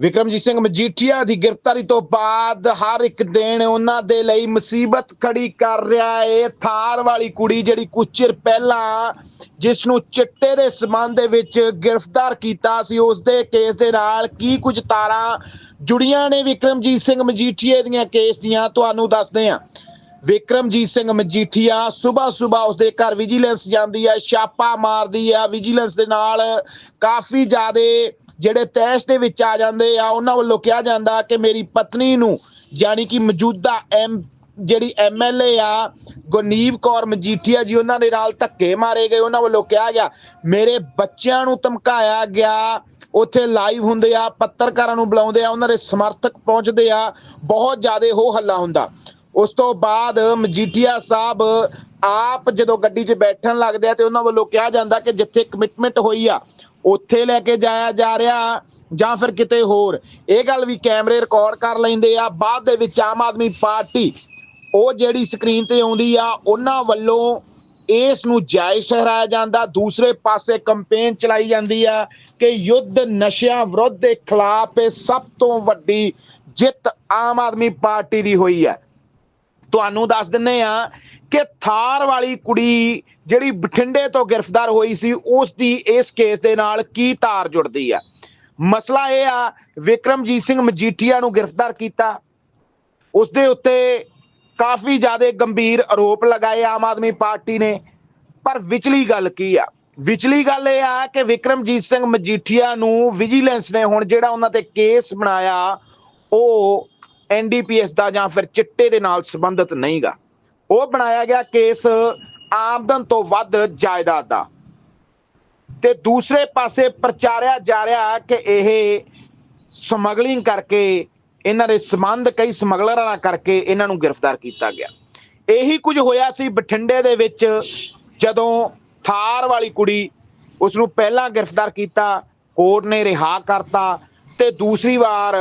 ਵਿਕਰਮਜੀਤ ਸਿੰਘ ਮਜੀਠੀਆ ਦੀ ਗ੍ਰਿਫਤਾਰੀ ਤੋਂ ਬਾਅਦ ਹਰ ਇੱਕ ਦਿਨ ਉਹਨਾਂ ਦੇ ਲਈ ਮੁਸੀਬਤ ਖੜੀ ਕਰ ਰਿਹਾ ਏ। ਥਾਰ ਵਾਲੀ ਕੁੜੀ ਜਿਹੜੀ ਕੁਝ ਚਿਰ ਪਹਿਲਾਂ ਜਿਸ ਨੂੰ ਚਿੱਟੇ ਦੇ ਸਬੰਧ ਦੇ ਵਿੱਚ ਗ੍ਰਿਫਤਾਰ ਕੀਤਾ ਸੀ ਉਸ ਦੇ ਕੇਸ ਦੇ ਨਾਲ ਕੀ ਕੁਝ ਤਾਰਾਂ ਜੁੜੀਆਂ ਨੇ ਵਿਕਰਮਜੀਤ ਸਿੰਘ ਮਜੀਠੀਏ ਦੀਆਂ ਕੇਸ ਦੀਆਂ? ਤੁਹਾਨੂੰ ਦੱਸਦੇ ਹਾਂ। ਵਿਕਰਮਜੀਤ ਸਿੰਘ ਮਜੀਠੀਆ ਸਵੇਰ ਸਵੇਰ ਉਸਦੇ ਘਰ ਵਿਜੀਲੈਂਸ ਜਾਂਦੀ ਹੈ, ਛਾਪਾ ਮਾਰਦੀ ਹੈ। ਵਿਜੀਲੈਂਸ ਦੇ ਨਾਲ ਕਾਫੀ ਜ਼ਿਆਦੇ ਜਿਹੜੇ ਤੈਸ਼ ਦੇ ਵਿੱਚ ਆ ਜਾਂਦੇ ਆ, ਉਹਨਾਂ ਵੱਲੋਂ ਕਿਹਾ ਜਾਂਦਾ ਕਿ ਮੇਰੀ ਪਤਨੀ ਨੂੰ ਯਾਨੀ ਕਿ ਮੌਜੂਦਾ ਐਮ, ਜਿਹੜੀ ਐਮਐਲਏ ਆ, ਗੁਰਨੀਵ ਕੌਰ ਮਜੀਠੀਆ ਜੀ, ਉਹਨਾਂ ਦੇ ਨਾਲ ਧੱਕੇ ਮਾਰੇ ਗਏ। ਉਹਨਾਂ ਵੱਲੋਂ ਕਿਹਾ ਗਿਆ, ਮੇਰੇ ਬੱਚਿਆਂ ਨੂੰ ਧਮਕਾਇਆ ਗਿਆ। ਉੱਥੇ ਲਾਈਵ ਹੁੰਦੇ ਆ, ਪੱਤਰਕਾਰਾਂ ਨੂੰ ਬੁਲਾਉਂਦੇ ਆ, ਉਹਨਾਂ ਦੇ ਸਮਰਥਕ ਪਹੁੰਚਦੇ ਆ। ਬਹੁਤ ਜ਼ਿਆਦਾ ਹੋ ਹੱਲਾ ਹੁੰਦਾ। ਉਸ ਤੋਂ ਬਾਅਦ ਮਜੀਠੀਆ ਸਾਹਿਬ ਆਪ ਜਦੋਂ ਗੱਡੀ 'ਚ ਬੈਠਣ ਲੱਗਦੇ ਆ ਤੇ ਉਹਨਾਂ ਵੱਲੋਂ ਕਿਹਾ ਜਾਂਦਾ ਕਿ ਜਿੱਥੇ ਕਮਿਟਮੈਂਟ ਹੋਈ ਆ ਉੱਥੇ ਲੈ ਕੇ ਜਾਇਆ ਜਾ ਰਿਹਾ ਜਾਂ ਫਿਰ ਕਿਤੇ ਹੋਰ। ਇਹ ਗੱਲ ਵੀ ਕੈਮਰੇ ਰਿਕਾਰਡ ਕਰ ਲੈਂਦੇ ਆ। ਬਾਅਦ ਦੇ ਵਿੱਚ ਆਮ ਆਦਮੀ ਪਾਰਟੀ, ਉਹ ਜਿਹੜੀ ਸਕਰੀਨ ਤੇ ਆਉਂਦੀ ਆ, ਉਹਨਾਂ ਵੱਲੋਂ ਇਸ ਨੂੰ ਜਾਇਜ਼ ਠਹਿਰਾਇਆ ਜਾਂਦਾ। ਦੂਸਰੇ ਪਾਸੇ ਕੈਂਪੇਨ ਚਲਾਈ ਜਾਂਦੀ ਆ ਕਿ ਯੁੱਧ ਨਸ਼ਿਆਂ ਵਿਰੁੱਧ ਦੇ ਖਿਲਾਫ ਇਹ ਸਭ ਤੋਂ ਵੱਡੀ ਜਿੱਤ ਆਮ ਆਦਮੀ ਪਾਰਟੀ ਦੀ ਹੋਈ ਹੈ ਤੁਹਾਨੂੰ ਦੱਸ ਦਿੰਨੇ ਆ ਕਿ ਥਾਰ ਵਾਲੀ ਕੁੜੀ ਜਿਹੜੀ ਬਠਿੰਡੇ ਤੋਂ ਗ੍ਰਿਫਤਾਰ ਹੋਈ ਸੀ ਉਸ ਦੀ ਇਸ ਕੇਸ ਦੇ ਨਾਲ ਕੀ ਤਾਰ ਜੁੜਦੀ ਆ? ਮਸਲਾ ਇਹ ਆ, ਵਿਕਰਮਜੀਤ ਸਿੰਘ ਮਜੀਠੀਆ ਨੂੰ ਗ੍ਰਿਫਤਾਰ ਕੀਤਾ। ਉਸ ਦੇ ਉੱਤੇ ਕਾਫੀ ਜ਼ਿਆਦਾ ਗੰਭੀਰ ਆਰੋਪ ਲਗਾਏ ਆਮ ਆਦਮੀ ਪਾਰਟੀ ਨੇ। ਪਰ ਵਿਚਲੀ ਗੱਲ ਕੀ ਆ? ਵਿਚਲੀ ਗੱਲ ਇਹ ਆ ਕਿ ਵਿਕਰਮਜੀਤ ਸਿੰਘ ਮਜੀਠੀਆ ਨੂੰ ਵਿਜੀਲੈਂਸ ਨੇ ਹੁਣ ਜਿਹੜਾ ਉਹਨਾਂ ਤੇ ਕੇਸ ਬਣਾਇਆ, ਉਹ ਐਨਡੀਪੀਐਸ ਦਾ ਜਾਂ ਫਿਰ ਚਿੱਟੇ ਦੇ ਨਾਲ ਸੰਬੰਧਿਤ ਨਹੀਂਗਾ। ਉਹ ਬਣਾਇਆ ਗਿਆ ਕੇਸ ਆਮਦਨ ਤੋਂ ਵੱਧ ਜਾਇਦਾਦ ਦਾ। ਤੇ ਦੂਸਰੇ ਪਾਸੇ ਪ੍ਰਚਾਰਿਆ ਜਾ ਰਿਹਾ ਕਿ ਇਹ ਸਮਗਲਿੰਗ ਕਰਕੇ, ਇਹਨਾਂ ਦੇ ਸੰਬੰਧ, ਕਈ ਸਮਗਲਰਾਂ ਨਾਲ ਕਰਕੇ ਇਹਨਾਂ ਨੂੰ ਗ੍ਰਿਫਤਾਰ ਕੀਤਾ ਗਿਆ। ਇਹੀ ਕੁਝ ਹੋਇਆ ਸੀ ਬਠਿੰਡੇ ਦੇ ਵਿੱਚ, ਜਦੋਂ ਥਾਰ ਵਾਲੀ ਕੁੜੀ ਉਸ ਨੂੰ ਪਹਿਲਾਂ ਗ੍ਰਿਫਤਾਰ ਕੀਤਾ, ਕੋਰਟ ਨੇ ਰਿਹਾ ਕਰਤਾ ਤੇ ਦੂਸਰੀ ਵਾਰ